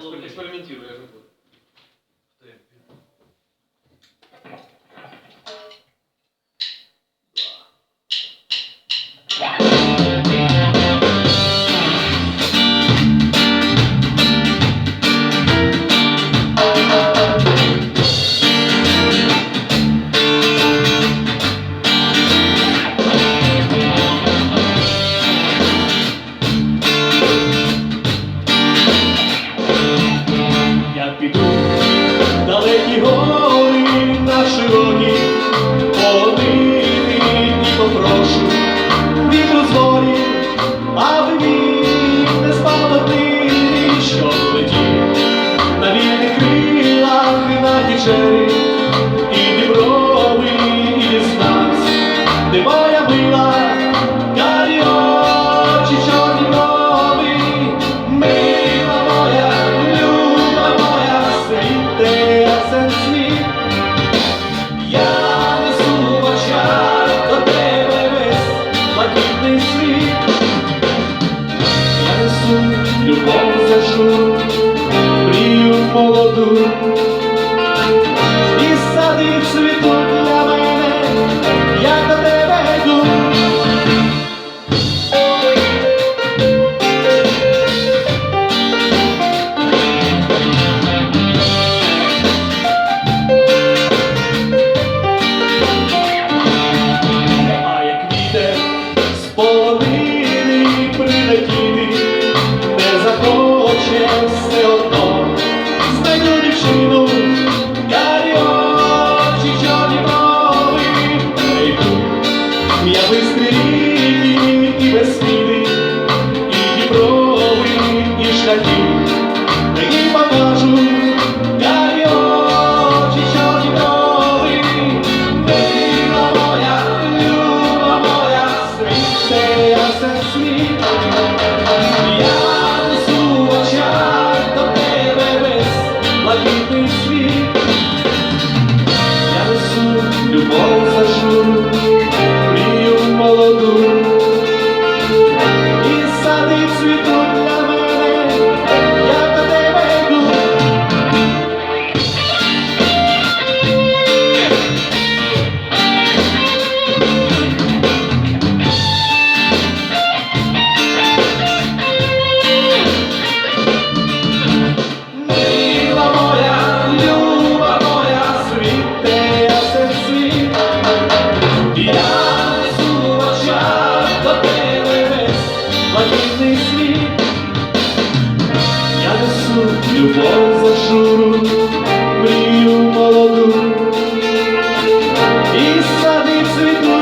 головний. Молоду. Мрію молоду. І сади цвітуть серцю любов зашуру, мрію молоду і сади цвіту.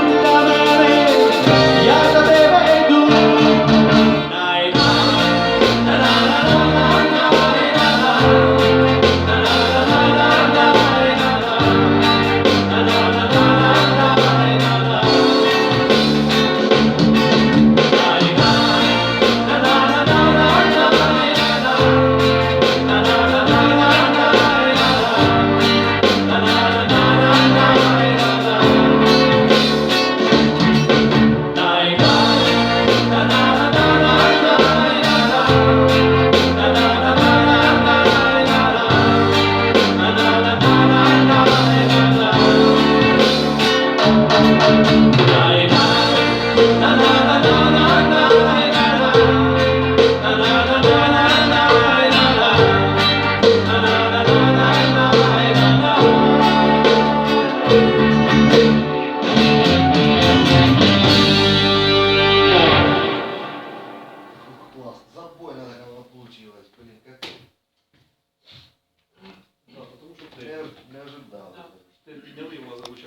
Запойно так оно получилось, блин, как Да, потому что ты, не ожидал. Да. ты підняли, у вас звучало.